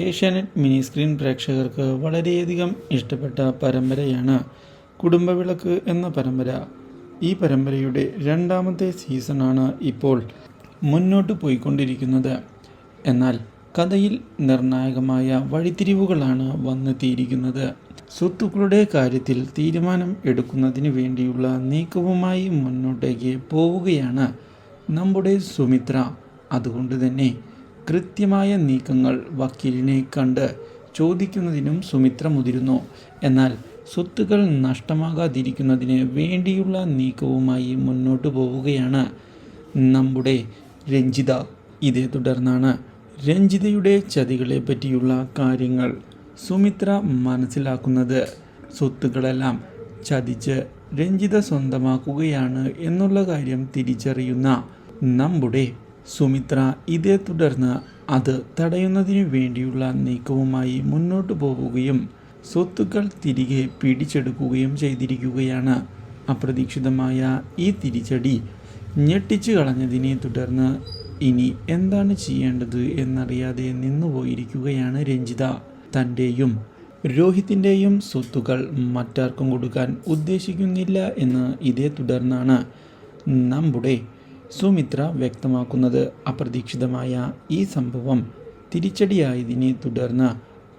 Asianet mini screen പ്രേക്ഷകർക്ക് വളരെയധികം ഇഷ്ടപ്പെട്ട പരമ്പരയാണ് കുടുംബവിളക്ക് എന്ന പരമ്പര. ഈ പരമ്പരയുടെ രണ്ടാമത്തെ സീസണാണ് ഇപ്പോൾ മുന്നോട്ട് പോയിക്കൊണ്ടിരിക്കുന്നത്. എന്നാൽ കഥയിൽ നിർണായകമായ വഴിത്തിരിവുകളാണ് വന്നെത്തിയിരിക്കുന്നത്. സ്വത്തുക്കളുടെ കാര്യത്തിൽ തീരുമാനം എടുക്കുന്നതിന് വേണ്ടിയുള്ള നീക്കവുമായി മുന്നോട്ടേക്ക് പോവുകയാണ് നമ്മുടെ സുമിത്ര. അതുകൊണ്ട് തന്നെ കൃത്യമായ നീക്കങ്ങൾ വക്കീലിനെ കണ്ട് ചോദിക്കുന്നതിനും സുമിത്ര മുതിരുന്നു എന്നാൽ സ്വത്തുക്കൾ നഷ്ടമാകാതിരിക്കുന്നതിന് വേണ്ടിയുള്ള നീക്കവുമായി മുന്നോട്ടു പോവുകയാണ് നമ്മുടെ രഞ്ജിത. ഇതേ തുടർന്നാണ് രഞ്ജിതയുടെ ചതികളെ പറ്റിയുള്ള കാര്യങ്ങൾ സുമിത്ര മനസ്സിലാക്കുന്നത്. സ്വത്തുക്കളെല്ലാം ചതിച്ച് രഞ്ജിത സ്വന്തമാക്കുകയാണ് എന്നുള്ള കാര്യം തിരിച്ചറിയുന്ന നമ്മുടെ സുമിത്ര ഇതേ തുടർന്ന് അത് തടയുന്നതിനു വേണ്ടിയുള്ള നീക്കവുമായി മുന്നോട്ടു പോവുകയും സ്വത്തുക്കൾ തിരികെ പിടിച്ചെടുക്കുകയും ചെയ്തിരിക്കുകയാണ്. അപ്രതീക്ഷിതമായ ഈ തിരിച്ചടി ഞെട്ടിച്ചു കളഞ്ഞതിനെ തുടർന്ന് ഇനി എന്താണ് ചെയ്യേണ്ടത് എന്നറിയാതെ നിന്നുപോയിരിക്കുകയാണ് രഞ്ജിത. തന്റെയും രോഹിത്തിന്റെയും സ്വത്തുക്കൾ മറ്റാർക്കും കൊടുക്കാൻ ഉദ്ദേശിക്കുന്നില്ല എന്ന് ഇതേ തുടർന്നാണ് നമ്മുടെ സുമിത്ര വ്യക്തമാക്കുന്നത് അപ്രതീക്ഷിതമായ ഈ സംഭവം തിരിച്ചടിയായതിനെ തുടർന്ന്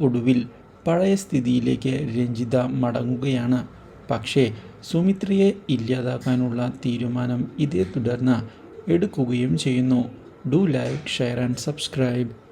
ഒടുവിൽ പഴയ സ്ഥിതിയിലേക്ക് രഞ്ജിത മടങ്ങുകയാണ്. പക്ഷേ സുമിത്രയെ ഇല്ലാതാക്കാനുള്ള തീരുമാനം ഇതേ തുടർന്ന് എടുക്കുകയും ചെയ്യുന്നു. Do like share and subscribe.